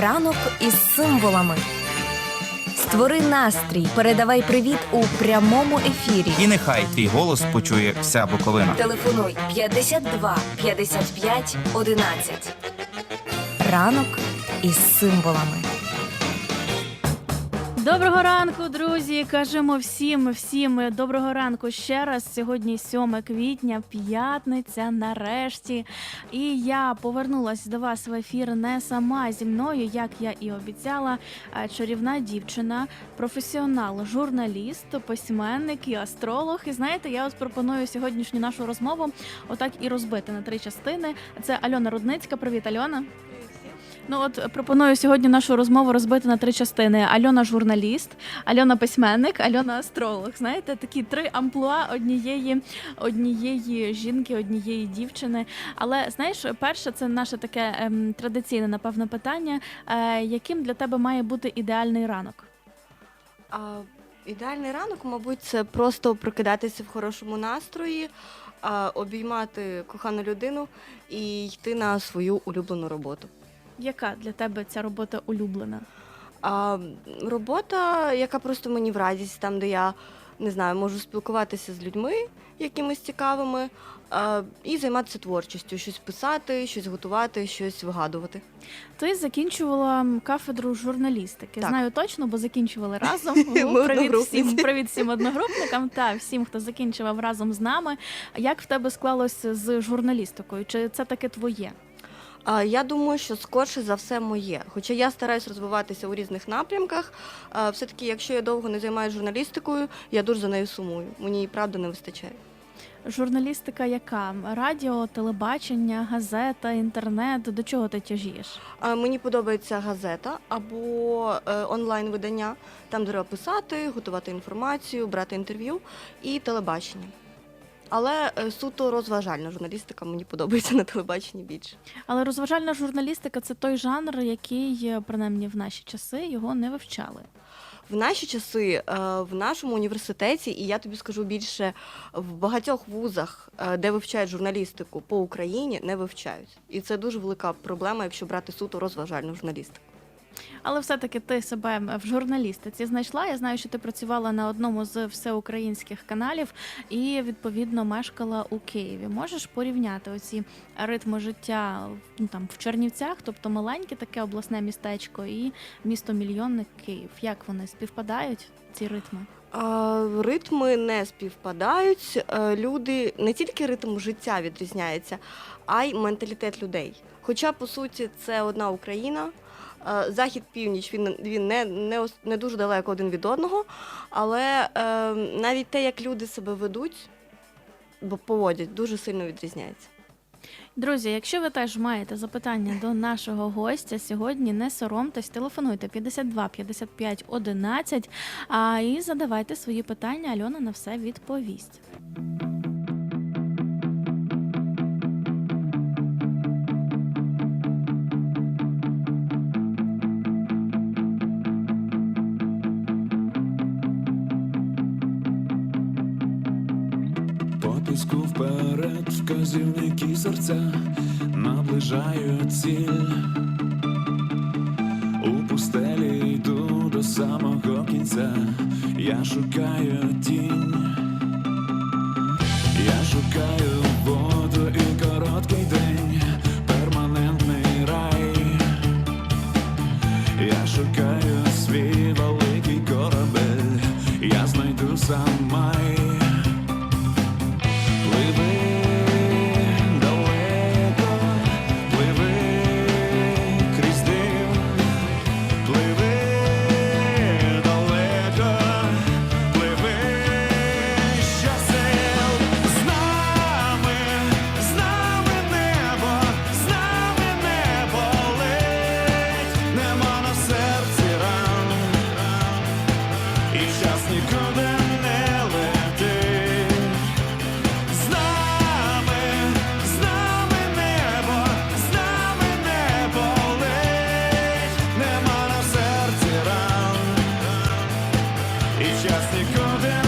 Ранок із символами. Створи настрій, передавай привіт у прямому ефірі. І нехай твій голос почує вся Буковина. Телефонуй 52 55 11. Ранок із символами. Доброго ранку, друзі! Кажемо всім, всім доброго ранку ще раз. Сьогодні 7 квітня, п'ятниця, нарешті. І я повернулась до вас в ефір не сама зі мною, як я і обіцяла. Чарівна дівчина, професіонал, журналіст, письменник і астролог. І знаєте, я ось пропоную сьогоднішню нашу розмову отак і розбити на три частини. Це Альона Рудницька. Привіт, Альона. Ну от пропоную сьогодні нашу розмову розбити на три частини: Альона журналіст, Альона письменник, Альона астролог. Знаєте, такі три амплуа однієї, однієї жінки, однієї дівчини. Але знаєш, перше, це наше таке ем, традиційне, напевно, питання. Е, яким для тебе має бути ідеальний ранок? А, ідеальний ранок, мабуть, це просто прокидатися в хорошому настрої, а, обіймати кохану людину і йти на свою улюблену роботу. Яка для тебе ця робота улюблена? А, робота, яка просто мені в радість, там, де я не знаю, можу спілкуватися з людьми якимись цікавими, а, і займатися творчістю, щось писати, щось готувати, щось вигадувати. Ти закінчувала кафедру журналістики. Так. Знаю точно, бо закінчували разом. Ми Привіт всім, привіт всім одногрупникам та всім, хто закінчував разом з нами. Як в тебе склалося з журналістикою? Чи це таке твоє? А, Я думаю, що скорше за все моє. Хоча я стараюсь розвиватися у різних напрямках. а, Все-таки, якщо я довго не займаюся журналістикою, я дуже за нею сумую. Мені її правда не вистачає. Журналістика яка? Радіо, телебачення, газета, інтернет. До чого ти тяжієш? Мені подобається газета або е, онлайн-видання, там треба писати, готувати інформацію, брати інтерв'ю і телебачення. Але е, суто розважальна журналістика мені подобається на телебаченні більше. Але розважальна журналістика це той жанр, який, е, принаймні в наші часи, його не вивчали. В наші часи е, в нашому університеті, і я тобі скажу більше, в багатьох вузах, де вивчають журналістику по Україні, не вивчають. І це дуже велика проблема, якщо брати суто розважальну журналістику. Але все-таки ти себе в журналістиці знайшла. Я знаю, що ти працювала на одному з всеукраїнських каналів і відповідно мешкала у Києві. Можеш порівняти оці ритми життя ну, там в Чернівцях, тобто маленьке таке обласне містечко, і місто мільйонник Київ. Як вони співпадають? Ці ритми? Ритми не співпадають. Е, Люди не тільки ритм життя відрізняється, а й менталітет людей. Хоча, по суті, це одна Україна. Е, Захід, північ, він, він не, не, не дуже далеко один від одного, але е, навіть те, як люди себе ведуть, поводять, дуже сильно відрізняється. Друзі, якщо ви теж маєте запитання до нашого гостя сьогодні, не соромтесь, телефонуйте 52 55 11 а, і задавайте свої питання. Альона на все відповість. Вказівники серця наближають ціль. У пустелі йду до самого кінця. Я шукаю тінь. Я шукаю воду і короткий день, перманентний рай. Я шукаю свій великий корабель, я знайду сам час нікуди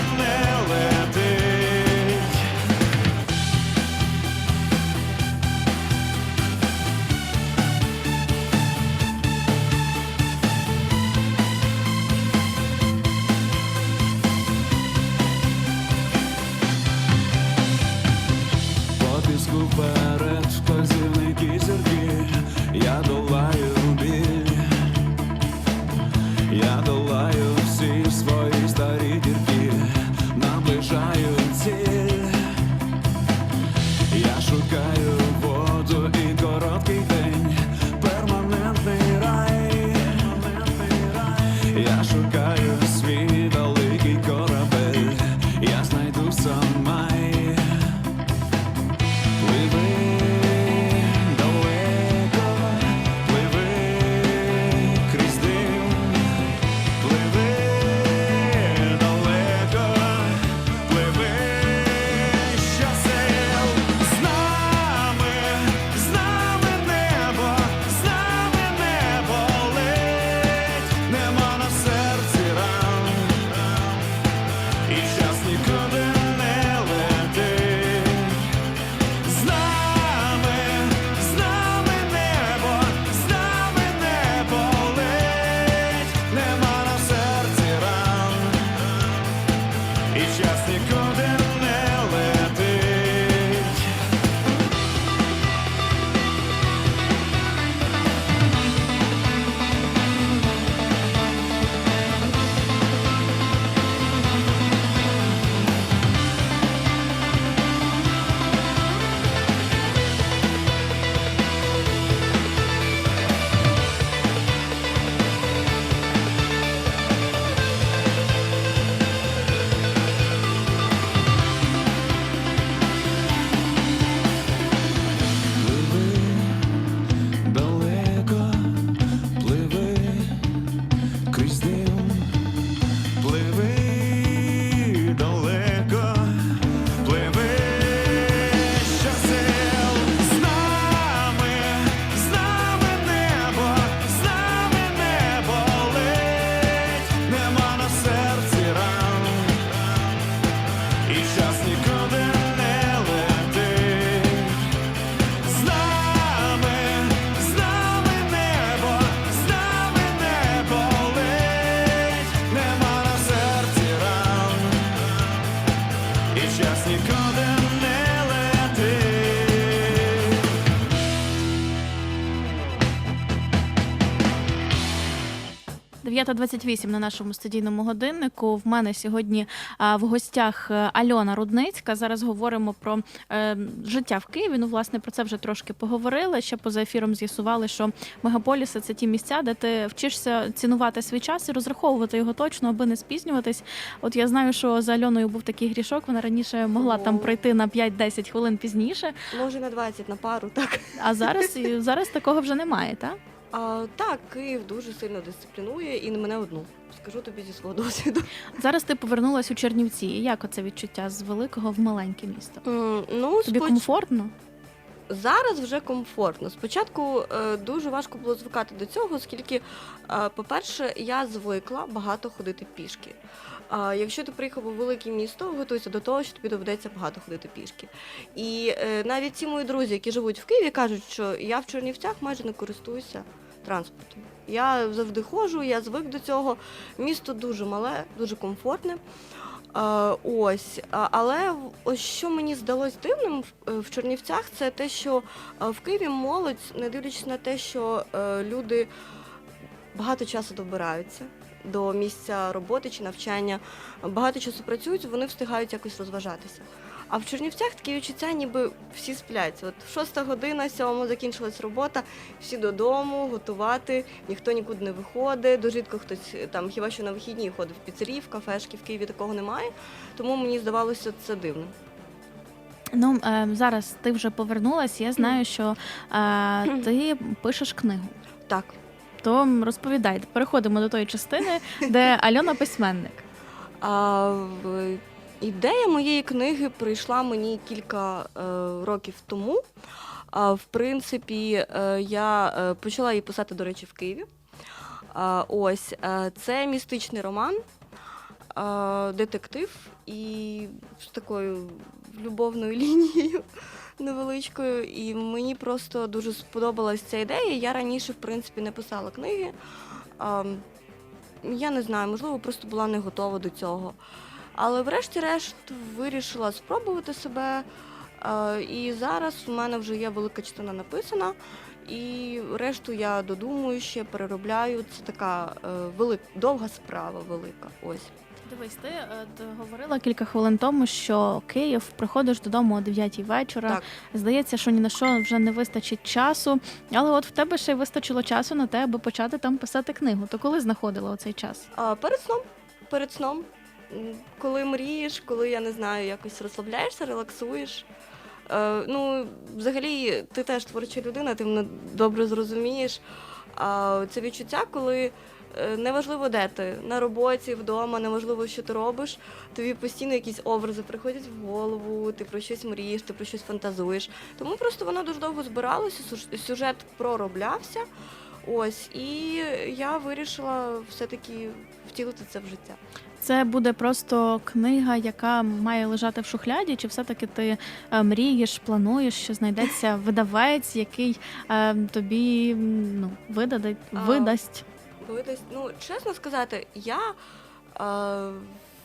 9.28 на нашому студійному годиннику. В мене сьогодні в гостях е, Альона Рудницька. Зараз говоримо про е, життя в Києві. Ну, власне, про це вже трошки поговорили. Ще поза ефіром з'ясували, що мегаполіси це ті місця, де ти вчишся цінувати свій час і розраховувати його точно, аби не спізнюватись. От я знаю, що за Альоною був такий грішок. Вона раніше могла там прийти на 5-10 хвилин пізніше. Може на 20 на пару, так. А зараз зараз такого вже немає, так? А, так, Київ дуже сильно дисциплінує і не мене одну. Скажу тобі зі свого досвіду. Зараз ти повернулась у Чернівці. Як оце відчуття з великого в маленьке місто? М, Ну, Тобі споч- комфортно? Зараз вже комфортно. Спочатку е, дуже важко було звикати до цього, оскільки, е, по-перше, я звикла багато ходити пішки. А якщо ти приїхав у велике місто, готуйся до того, що тобі доведеться багато ходити пішки. І е, навіть ці мої друзі, які живуть в Києві, кажуть, що я в Чернівцях майже не користуюся транспортом. Я завжди ходжу, я звик до цього. Місто дуже мале, дуже комфортне. Е, Ось, але ось що мені здалось дивним в- е, Чернівцях, це те, що е, в Києві молодь, не дивлячись на те, що е, люди багато часу добираються до місця роботи чи навчання, багато часу працюють, вони встигають якось розважатися. А в Чернівцях такі відчуття, ніби всі сплять. От шоста година, сьома закінчилась робота, всі додому, готувати, ніхто нікуди не виходить. Дуже рідко хтось там, хіба що на вихідні ходив в піцерії, в кафешки, в Києві такого немає. Тому мені здавалося це дивним. Ну е, зараз ти вже повернулась. Я знаю, що е, ти пишеш книгу. Так. То м, розповідай, переходимо до тої частини, де Альона письменник. А, ідея моєї книги прийшла мені кілька е, років тому. А, в принципі, е, я е, почала її писати, до речі, в Києві. А, ось це містичний роман, е, детектив і з такою любовною лінією невеличкою. І мені просто дуже сподобалась ця ідея. Я раніше, в принципі, не писала книги. Я не знаю, можливо, просто була не готова до цього. Але врешті-решт вирішила спробувати себе. І зараз у мене вже є велика частина написана, і решту я додумую ще, переробляю. Це така е, велика, довга справа велика. Ось. Дивись, ти е, говорила кілька хвилин тому, що Київ приходиш додому о 9 вечора. Так. Здається, що ні на що вже не вистачить часу. Але от в тебе ще й вистачило часу на те, аби почати там писати книгу. То коли знаходила оцей час? А перед сном, перед сном, м, коли мрієш, коли я не знаю, якось розслабляєшся, релаксуєш. Е, ну, взагалі, ти теж творча людина, ти мене добре зрозумієш. А це відчуття, коли неважливо, де ти, на роботі, вдома, неважливо, що ти робиш, тобі постійно якісь образи приходять в голову, ти про щось мрієш, ти про щось фантазуєш. Тому просто воно дуже довго збиралося, сюжет пророблявся. Ось, і я вирішила все-таки втілити це в життя. Це буде просто книга, яка має лежати в шухляді, чи все-таки ти е, мрієш, плануєш, що знайдеться видавець, який е, тобі ну, видаде, А, видасть. Видасть, ну, чесно сказати, я е,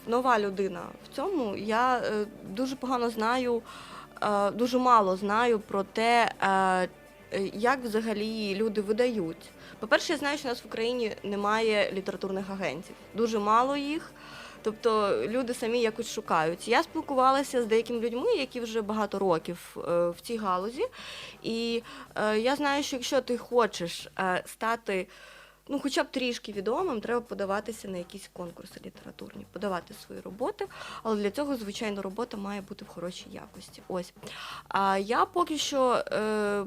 нова людина в цьому. Я е, дуже погано знаю, е, дуже мало знаю про те, е, як взагалі люди видають. По-перше, я знаю, що у нас в Україні немає літературних агентів. Дуже мало їх. Тобто люди самі якось шукають. Я спілкувалася з деякими людьми, які вже багато років е, в цій галузі. І е, я знаю, що якщо ти хочеш е, стати ну, хоча б трішки відомим, треба подаватися на якісь конкурси літературні, подавати свої роботи. Але для цього, звичайно, робота має бути в хорошій якості. Ось. А я поки що е,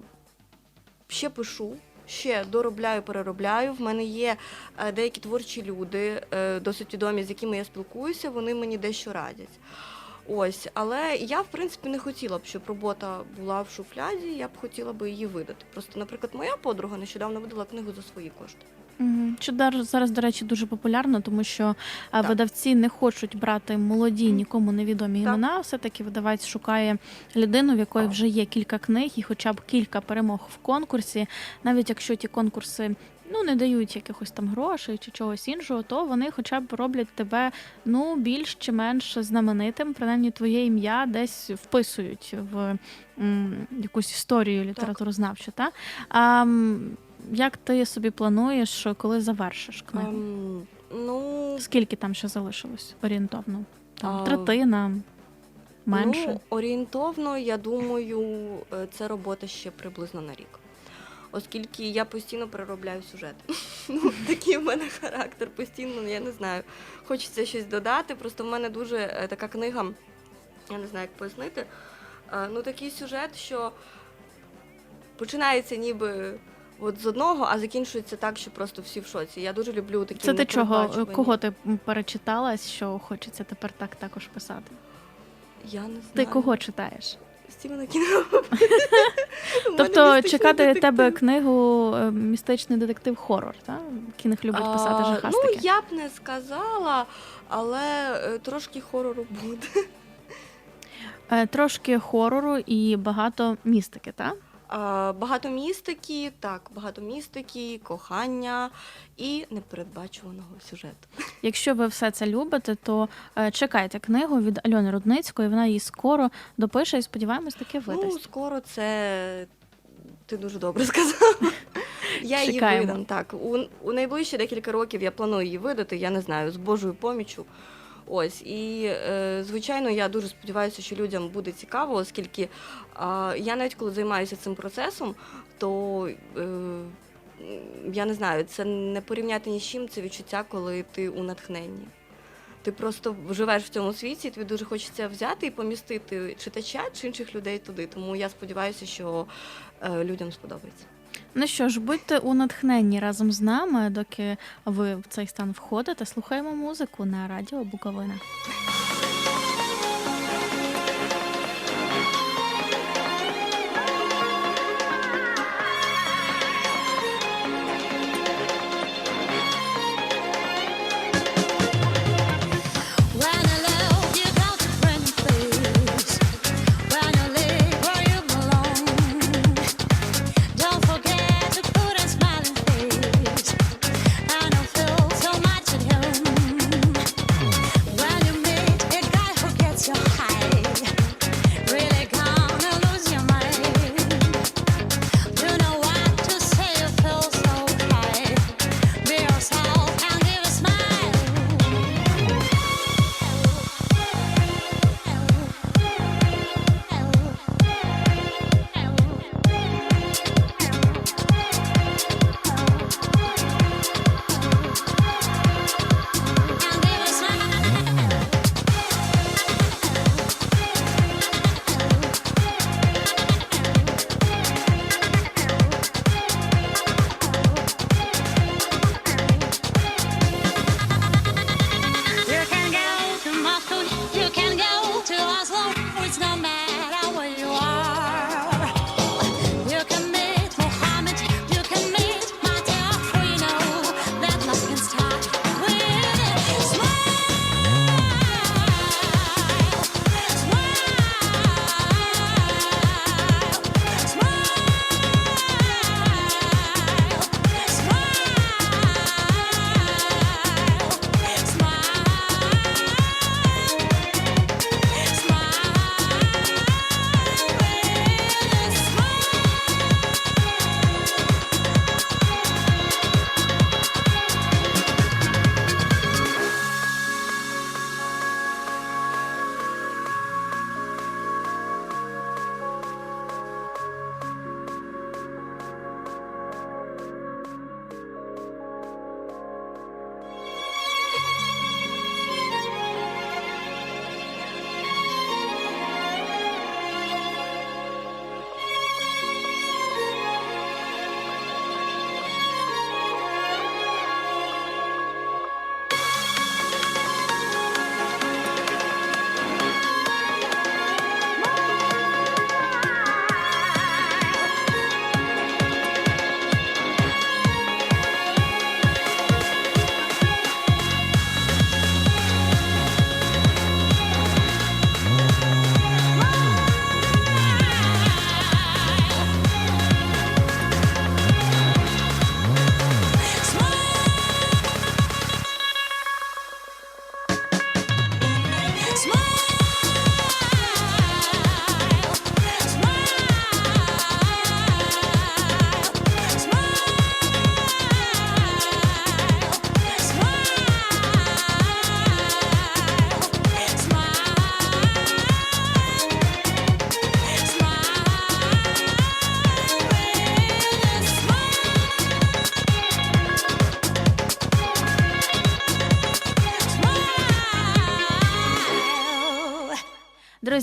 ще пишу. Ще доробляю, переробляю. В мене є е, деякі творчі люди, е, досить відомі, з якими я спілкуюся, вони мені дещо радять. Ось, але я в принципі не хотіла б, щоб робота була в шуфляді. Я б хотіла би її видати. Просто, наприклад, моя подруга нещодавно видала книгу за свої кошти. Мгм. Що дар- зараз, до речі, дуже популярно, тому що е, Так. видавці не хочуть брати молоді, нікому невідомі Так. імена. Все-таки видавець шукає людину, в якої вже є кілька книг і хоча б кілька перемог в конкурсі. Навіть якщо ті конкурси ну не дають якихось там грошей чи чогось іншого, то вони хоча б роблять тебе ну більш чи менш знаменитим. Принаймні, твоє ім'я десь вписують в м, якусь історію літературознавчу. Та? А, м, як ти собі плануєш, коли завершиш книгу? Ем, ну, Скільки там ще залишилось орієнтовно? Там А, третина, менше. Ну, орієнтовно, я думаю, е, це робота ще приблизно на рік. Оскільки я постійно переробляю сюжет. Ну, такий в мене характер, постійно, я не знаю, хочеться щось додати. Просто в мене дуже е, така книга, я не знаю, як пояснити. Е, Ну, такий сюжет, що починається ніби от з одного, а закінчується так, що просто всі в шоці. Я дуже люблю такі Це ти чого? Кого ти перечиталась, що хочеться тепер так також писати? Я не знаю. Ти кого читаєш? Стівена Кінга. Тобто чекати тебе книгу е, містичний детектив хорор, так? Кінг любить писати жахастики. Ну, я б не сказала, але е, трошки хорору буде. Е, Трошки хорору і багато містики, так? Багато містики, так, багато містики, кохання і непередбачуваного сюжету. Якщо ви все це любите, то е, чекайте книгу від Альони Рудницької. Вона її скоро допише і сподіваємось, таки Ну, скоро це ти дуже добре сказав. Я її Чекаємо. видам. Так, у, у найближчі декілька років я планую її видати, я не знаю, з Божою поміччю. Ось, і е, звичайно, я дуже сподіваюся, що людям буде цікаво, оскільки я навіть коли займаюся цим процесом, то е, я не знаю, це не порівняти ні з чим це відчуття, коли ти у натхненні. Ти просто живеш в цьому світі, і тобі дуже хочеться взяти і помістити читача чи інших людей туди. Тому я сподіваюся, що е, людям сподобається. Ну що ж, будьте у натхненні разом з нами, доки ви в цей стан входите. Слухаємо музику на радіо Буковина.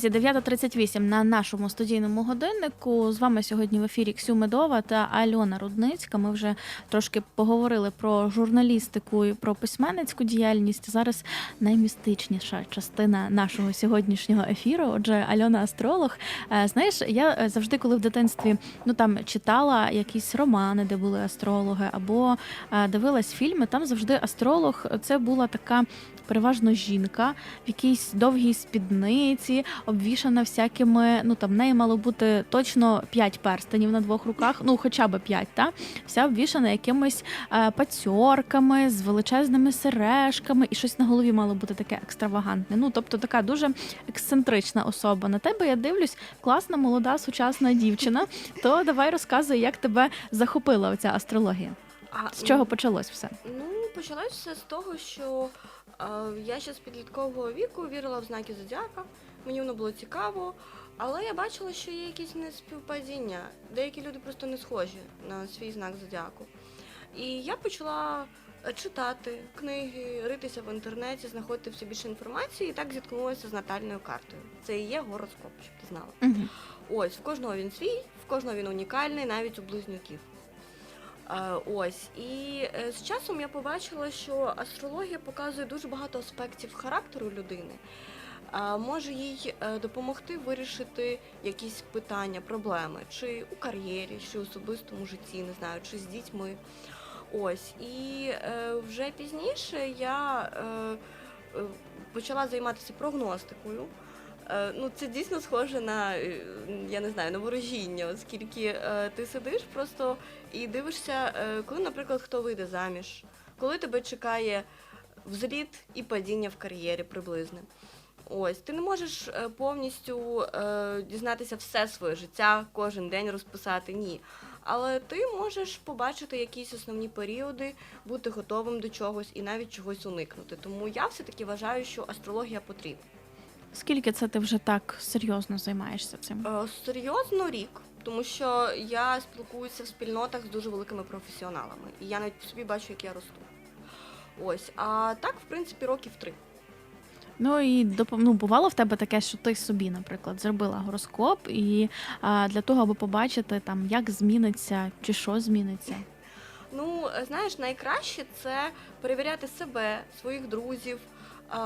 Друзі, 9.38 на нашому студійному годиннику. З вами сьогодні в ефірі Ксю Медова та Альона Рудницька. Ми вже трошки поговорили про журналістику і про письменницьку діяльність. Зараз наймістичніша частина нашого сьогоднішнього ефіру. Отже, Альона астролог. Е, Знаєш, я е, завжди, коли в дитинстві ну там читала якісь романи, де були астрологи, або е, дивилась фільми, там завжди астролог це була така переважно жінка в якійсь довгій спідниці, обвішана всякими. Ну там в неї мало бути точно п'ять перстенів на двох руках, ну хоча б п'ять, та вся обвішана якимись е, пацьорками з величезними сережками, і щось на голові мало бути таке екстравагантне. Ну тобто така дуже ексцентрична особа. На тебе я дивлюсь, класна, молода, сучасна дівчина. То давай розказуй, як тебе захопила оця астрологія. А, З чого почалось все? Ну, почалось все з того, що е, я ще з підліткового віку вірила в знаки зодіака. Мені воно було цікаво, але я бачила, що є якісь неспівпадіння. Деякі люди просто не схожі на свій знак зодіаку. І я почала читати книги, ритися в інтернеті, знаходити все більше інформації, і так зіткнулася з натальною картою. Це і є гороскоп, щоб ти знала. Угу. Ось, в кожного він свій, в кожного він унікальний, навіть у близнюків. Е, Ось. І е, з часом я побачила, що астрологія показує дуже багато аспектів характеру людини. Може їй е, допомогти вирішити якісь питання, проблеми, чи у кар'єрі, чи у особистому житті, не знаю, чи з дітьми. Ось. І е, вже пізніше я е, почала займатися прогностикою. Ну, це дійсно схоже на я не знаю, на ворожіння, оскільки ти сидиш просто і дивишся, коли, наприклад, хто вийде заміж, коли тебе чекає взліт і падіння в кар'єрі приблизне. Ось, ти не можеш е, повністю е, дізнатися все своє життя, кожен день розписати, ні. Але ти можеш побачити якісь основні періоди, бути готовим до чогось і навіть чогось уникнути. Тому я все-таки вважаю, що астрологія потрібна. Скільки це ти вже так серйозно займаєшся цим? Е, Серйозно рік, тому що я спілкуюся в спільнотах з дуже великими професіоналами, і я навіть по собі бачу, як я росту. Ось, а так, в принципі, років три. Ну і ну, бувало в тебе таке, що ти собі, наприклад, зробила гороскоп, і а, для того, аби побачити там, як зміниться чи що зміниться. Ну, знаєш, найкраще це перевіряти себе, своїх друзів,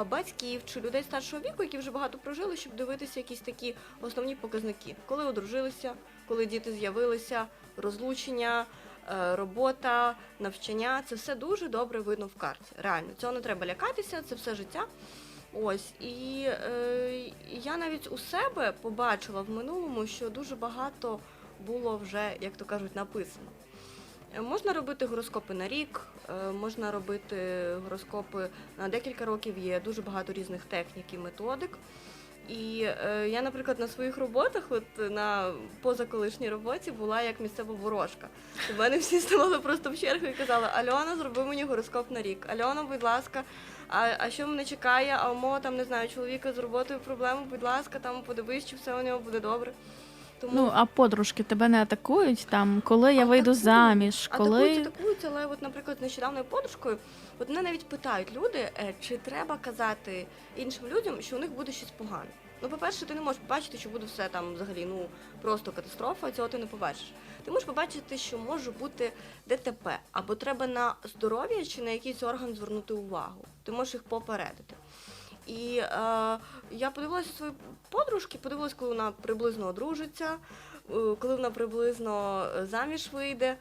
батьків чи людей старшого віку, які вже багато прожили, щоб дивитися якісь такі основні показники. Коли одружилися, коли діти з'явилися, розлучення, е, робота, навчання це все дуже добре видно в карті. Реально, цього не треба лякатися, це все життя. Ось і е, я навіть у себе побачила в минулому, що дуже багато було вже, як то кажуть, написано. Е, Можна робити гороскопи на рік, е, можна робити гороскопи на декілька років. Є дуже багато різних технік і методик. І е, я, наприклад, на своїх роботах, от на позаколишній роботі, була як місцева ворожка. У мене всі ставали просто в чергу і казали: Альона, зроби мені гороскоп на рік. Альона, будь ласка, а, а що мене чекає? А у мого там не знаю, чоловіка з роботою проблеми, будь ласка, там подивись, чи все у нього буде добре. Тому Ну а подружки тебе не атакують там, коли я вийду Атакують. заміж, коли Атакують, атакують, але от, наприклад, нещодавною подружкою, от мене навіть питають люди, е, чи треба казати іншим людям, що у них буде щось погане. Ну, по-перше, ти не можеш побачити, що буде все там взагалі ну просто катастрофа, цього ти не побачиш. Ти можеш побачити, що може бути ДТП, або треба на здоров'я чи на якийсь орган звернути увагу. Ти можеш їх попередити. І е, я подивилася свої подружки, подивилася, коли вона приблизно одружиться, е, коли вона приблизно е, заміж вийде.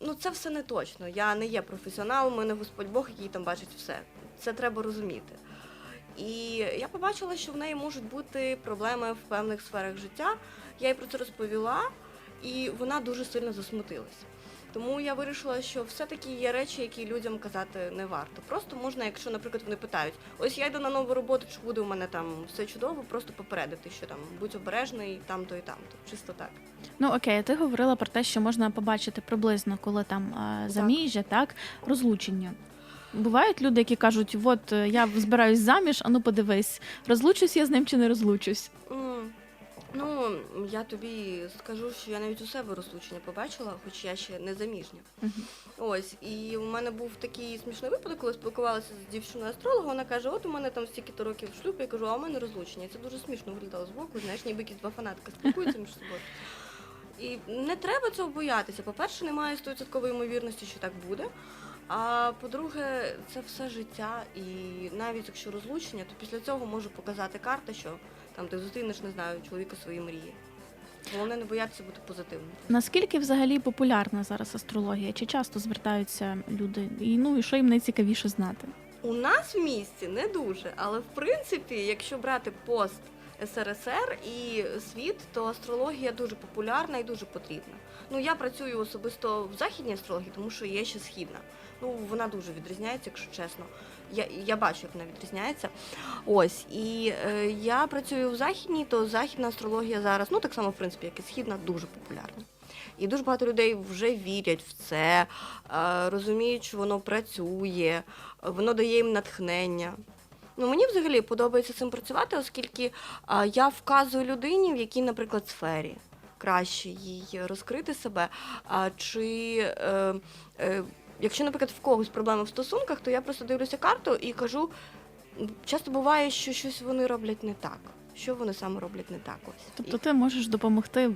Ну, це все не точно. Я не є професіонал, у мене Господь Бог, який там бачить все. Це треба розуміти. І я побачила, що в неї можуть бути проблеми в певних сферах життя. Я їй про це розповіла, і вона дуже сильно засмутилась. Тому я вирішила, що все-таки є речі, які людям казати не варто. Просто можна, якщо, наприклад, вони питають, ось я йду на нову роботу, чи буде у мене там все чудово, просто попередити, що там будь обережний там-то і там-то. Чисто так. ну окей, ти говорила про те, що можна побачити приблизно, коли там е, заміжжя, так розлучення. Бувають люди, які кажуть, от е, я збираюсь заміж, а ну подивись, розлучусь я з ним чи не розлучусь. Ну, я тобі скажу, що я навіть у себе розлучення побачила, хоч я ще не заміжня. Ось, і у мене був такий смішний випадок, коли спілкувалася з дівчиною астрологом, вона каже, от у мене там стільки-то років шлюб, я кажу, а у мене розлучення. І це дуже смішно виглядало збоку, знаєш, ніби якісь два фанатки спілкуються між собою. І не треба цього боятися. По-перше, немає 100% ймовірності, що так буде. А по-друге, це все життя, і навіть якщо розлучення, то після цього може показати карта, що там ти зустрінеш, не знаю, чоловіка своєї мрії. Головне не боятися бути позитивним. Наскільки взагалі популярна зараз астрологія? Чи часто звертаються люди? І ну і що їм найцікавіше знати? У нас в місті не дуже, але в принципі, якщо брати пост СРСР і світ, то астрологія дуже популярна і дуже потрібна. Ну я працюю особисто в західній астрології, тому що є ще східна. Ну вона дуже відрізняється, якщо чесно. Я, я бачу, як вона відрізняється. Ось і е, я працюю в західній, то західна астрологія зараз, ну так само, в принципі, як і східна, дуже популярна. І дуже багато людей вже вірять в це, е, розуміють, що воно працює, воно дає їм натхнення. Ну, мені взагалі подобається цим працювати, оскільки а, я вказую людині, в якій, наприклад, сфері краще їй розкрити себе. А, чи е, е, якщо, наприклад, в когось проблеми в стосунках, то я просто дивлюся карту і кажу, часто буває, що щось вони роблять не так. Що вони саме роблять не так ось. Тобто ти можеш допомогти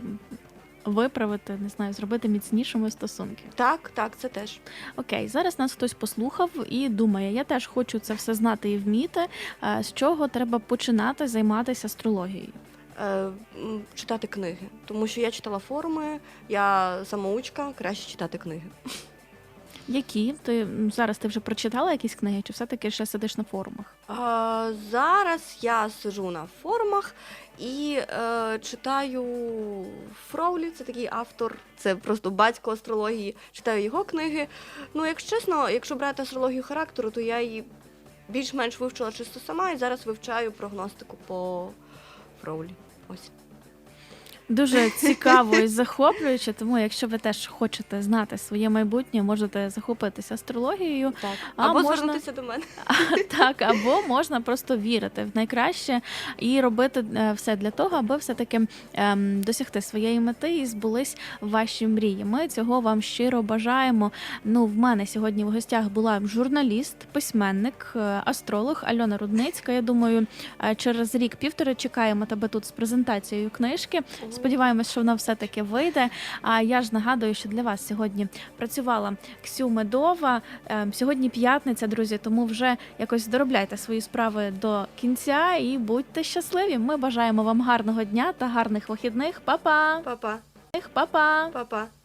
виправити, не знаю, зробити міцнішими стосунки. Так, так, це теж. Окей, зараз нас хтось послухав і думає, я теж хочу це все знати і вміти. З чого треба починати займатися астрологією? Е, читати книги. Тому що я читала форуми, я самоучка, краще читати книги. Які ти зараз ти вже прочитала якісь книги, чи все-таки ще сидиш на форумах? А, зараз я сижу на форумах і е, читаю Фроулі, це такий автор, це просто батько астрології. Читаю його книги. Ну, якщо чесно, якщо брати астрологію характеру, то я її більш-менш вивчила чисто сама і зараз вивчаю прогностику по Фроулі. Ось. Дуже цікаво і захоплююче. Тому, якщо ви теж хочете знати своє майбутнє, можете захопитися астрологією. Так. А Або можна- звернутися до мене. Так, або можна просто вірити в найкраще і робити е, все для того, аби все-таки ем, досягти своєї мети і збулись ваші мрії. Ми цього вам щиро бажаємо. Ну, в мене сьогодні в гостях була журналіст, письменник, е, астролог Альона Рудницька. Я думаю, е, через рік-півтори чекаємо тебе тут з презентацією книжки. Сподіваємось, що вона все-таки вийде. А я ж нагадую, що для вас сьогодні працювала Ксю Медова. Ем, Сьогодні п'ятниця, друзі, тому вже якось доробляйте свої справи до кінця і будьте щасливі. Ми бажаємо вам гарного дня та гарних вихідних. Па-па! Па-па. Па-па! Па-па.